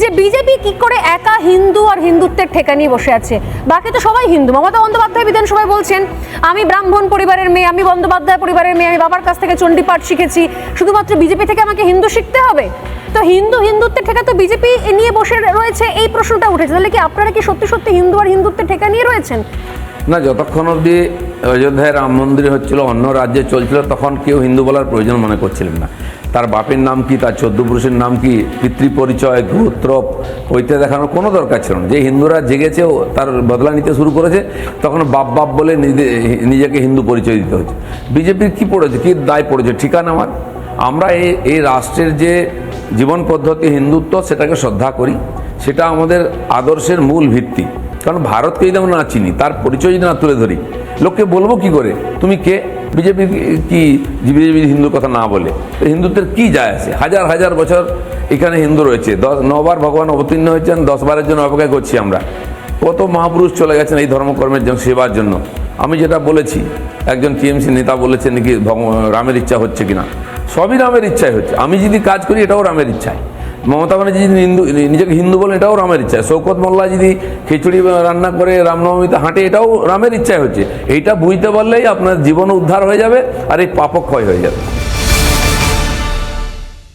যে বিজেপি কি করে একা হিন্দু আর হিন্দুত্বের ঠেকা নিয়ে বসে আছে? বাকি তো সবাই হিন্দু। মমতা বন্দ্যোপাধ্যায় বিধানসভায় বলছেন, আমি ব্রাহ্মণ পরিবারের মেয়ে, আমি বন্দ্যোপাধ্যায় পরিবারের মেয়ে, আমি বাবার কাছ থেকে চণ্ডীপাঠ শিখেছি। শুধুমাত্র বিজেপি থেকে আমাকে হিন্দু শিখতে হবে? তো হিন্দু হিন্দুত্বের ঠেকা তো বিজেপি নিয়ে বসে রয়েছে, এই প্রশ্নটা উঠেছে। তাহলে কি আপনারা কি সত্যি সত্যি হিন্দু আর হিন্দুত্বের ঠেকা নিয়ে রয়েছেন? না, যতক্ষণ অবধি অযোধ্যায় রাম মন্দির হচ্ছিল, অন্য রাজ্যে চলছিল, তখন কেউ হিন্দু বলার প্রয়োজন মনে করছিলেন না। তার বাপের নাম কি, তার চোদ্দ পুরুষের নাম কি পিতৃ পরিচয় গোত্র পৈতে দেখানোর কোনো দরকার ছিল না। যে হিন্দুরা জেগেছে তার বদলা নিতে শুরু করেছে, তখন বাপ বাপ বলে নিজে- নিজেকে হিন্দু পরিচয় দিতে হচ্ছে। বিজেপির কী পড়েছে, কী দায় পড়েছে? ঠিকানা আমার। আমরা এই এই রাষ্ট্রের যে জীবন পদ্ধতি, হিন্দুত্ব, সেটাকে শ্রদ্ধা করি। সেটা আমাদের আদর্শের মূল ভিত্তি। কারণ ভারতকে যদি আমরা না চিনি, তার পরিচয় যদি না তুলে ধরি লোককে বলব কি করে? তুমি কে? বিজেপি কি বিজেপি হিন্দুর কথা না বলে? তো হিন্দুত্বের কি যায় আছে? হাজার হাজার বছর এখানে হিন্দু রয়েছে। দশ, নবার ভগবান অবতীর্ণ হয়েছেন, দশ বারের জন্য অপেক্ষা করছি আমরা। কত মহাপুরুষ চলে গেছেন এই ধর্মকর্মের জন্য, সেবার জন্য। আমি যেটা বলেছি, একজন টিএমসি নেতা বলেছেন নাকি রামের ইচ্ছা হচ্ছে কিনা? সবই রামের ইচ্ছাই হচ্ছে। আমি যদি কাজ করি, এটাও রামের ইচ্ছায় মমতা ব্যানার্জি যদি হিন্দু, নিজেকে হিন্দু বলে এটাও রামের ইচ্ছা শৌকত মোল্লা যদি খিচুড়ি রান্না করে রামনবমীতে হাঁটে, এটাও রামের ইচ্ছায় হচ্ছে। এইটা বুঝতে পারলেই আপনার জীবন উদ্ধার হয়ে যাবে আর এই পাপক্ষয় হয়ে যাবে।